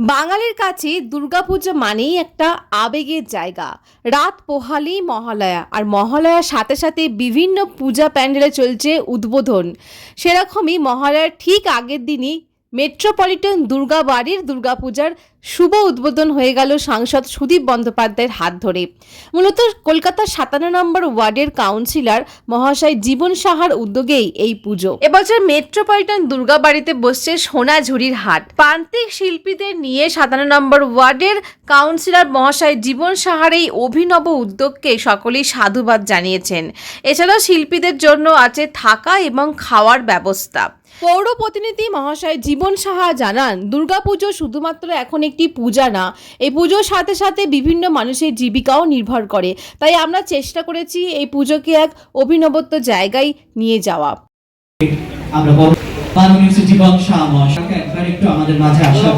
বাঙালির কাছে দুর্গাপুজো মানেই একটা আবেগের জায়গা। রাত পোহালেই মহালয়া, আর মহালয়ার সাথে সাথে বিভিন্ন পূজা প্যান্ডেলে চলছে উদ্বোধন। সেরকমই মহালয়ার ঠিক আগের দিনই মেট্রোপলিটন দুর্গাবাড়ির দুর্গাপূজার শুভ উদ্বোধন হয়ে গেল সাংসদ সুদীপ বন্দ্যোপাধ্যায়ের হাত ধরে। মূলত কলকাতার সাতান্ন নম্বর ওয়ার্ডের কাউন্সিলর মহাশয় জীবন সাহার উদ্যোগেই এই পুজো। এবছর মেট্রোপলিটন দুর্গা বাড়িতে বসছে সোনাঝুরির হাট। প্রান্তিক শিল্পীদের নিয়ে সাতান্ন নম্বর ওয়ার্ডের কাউন্সিলর মহাশয় জীবন সাহার এই অভিনব উদ্যোগকে সকলেই সাধুবাদ জানিয়েছেন। এছাড়াও শিল্পীদের জন্য আছে থাকা এবং খাওয়ার ব্যবস্থা। পৌর প্রতিনিধি মহাশয় জীবন সাহা জানান, দুর্গাপুজো শুধুমাত্র এখন একটি পূজা না এই পুজোর সাথে সাথে বিভিন্ন মানুষের জীবিকাও নির্ভর করে। তাই আমরা চেষ্টা করেছি এই পুজোকে এক অভিনবত্ব জায়গায় নিয়ে যাওয়া। আমরা মাননীয় জীবন শাহ একবার একটু আমাদের মাঝে আসার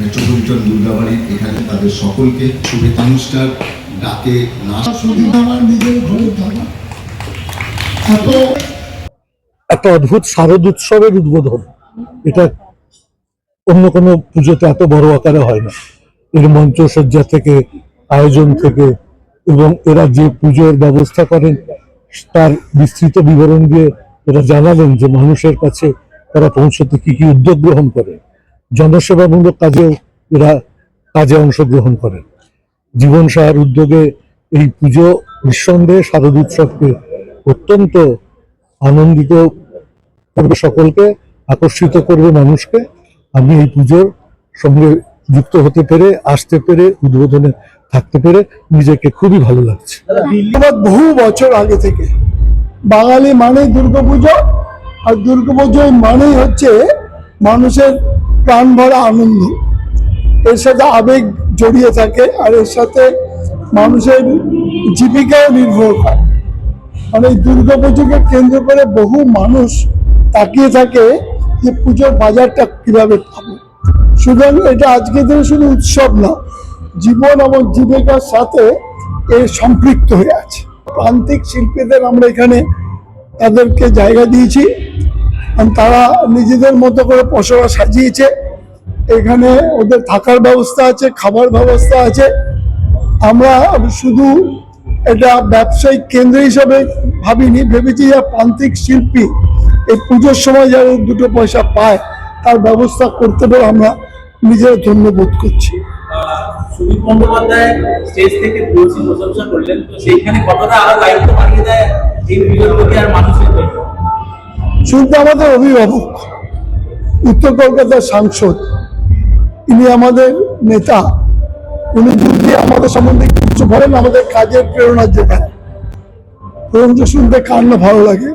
মেট্রোপলিটন দুর্গাবাড়ি এখানে তাদের সকলকে শুভেচ্ছা অনুষ্ঠান ডাকে নাচ। আমার নিজের ঘরে থাকা এত একটা অদ্ভুত শারদ উৎসবের উদ্বোধন। এটা অন্য কোনো পুজোতে এত বড় আকারে হয় না। এর মঞ্চসজ্জা থেকে, আয়োজন থেকে এবং এরা যে পুজোর ব্যবস্থা করেন, তার বিস্তৃত বিবরণ দিয়ে এরা জানালেন যে মানুষের কাছে তারা পৌঁছতে কি কি উদ্যোগ গ্রহণ করে জনসেবামূলক কাজেও এরা কাজে অংশগ্রহণ করেন। জীবন সাহার উদ্যোগে এই পুজো নিঃসন্দেহে শারদ উৎসবকে অত্যন্ত আনন্দিত করবে সকলকে, আকর্ষিত করবে মানুষকে। আমি এই পুজোর সঙ্গে যুক্ত হতে পেরে, আসতে পেরে, উদ্বোধনে থাকতে পেরে নিজেকে খুবই ভালো লাগছে। বহু বছর আগে থেকে বাঙালি মানেই দুর্গাপুজো আর দুর্গাপুজো মানেই হচ্ছে মানুষের প্রাণ ভরা আনন্দ। এর সাথে আবেগ জড়িয়ে থাকে, আর এর সাথে মানুষের জীবিকাও নির্ভর করে। মানে এই দুর্গাপুজোকে কেন্দ্র করে বহু মানুষ তাকিয়ে থাকে যে পুজোর বাজারটা কীভাবে পাবো? সুতরাং এটা আজকের দিনে শুধু উৎসব না, জীবন এবং জীবিকার সাথে এর সম্পৃক্ত হয়ে আছে। প্রান্তিক শিল্পীদের আমরা এখানে তাদেরকে জায়গা দিয়েছি তারা নিজেদের মতো করে পসরা সাজিয়েছে। এখানে ওদের থাকার ব্যবস্থা আছে, খাবার ব্যবস্থা আছে। আমরা শুধু এটা ব্যবসায়িক কেন্দ্র হিসাবে ভাবিনি, ভেবেছি যে প্রান্তিক শিল্পী এই পুজোর সময় যারা দুটো পয়সা পায় তার ব্যবস্থা করতে পেরে আমরা নিজেরা ধন্যবোধ করছি। সুদীপ বন্দ্যোপাধ্যায় স্টেজ থেকে বলছি প্রশংসা করলেন। তো সেইখানে কতটা আরও দায়িত্ব বাড়িয়ে দেয় এই ভিডিওর প্রতি আর মানুষের প্রতি শুনতে আমাদের অভিভাবক উত্তর কলকাতার সাংসদ। ইনি আমাদের নেতা। উনি যদি আমাদের সম্বন্ধে কিছু বলেন আমাদের কাজের প্রেরণা যোগায় প্রশংসা শুনতে কার না ভালো লাগে।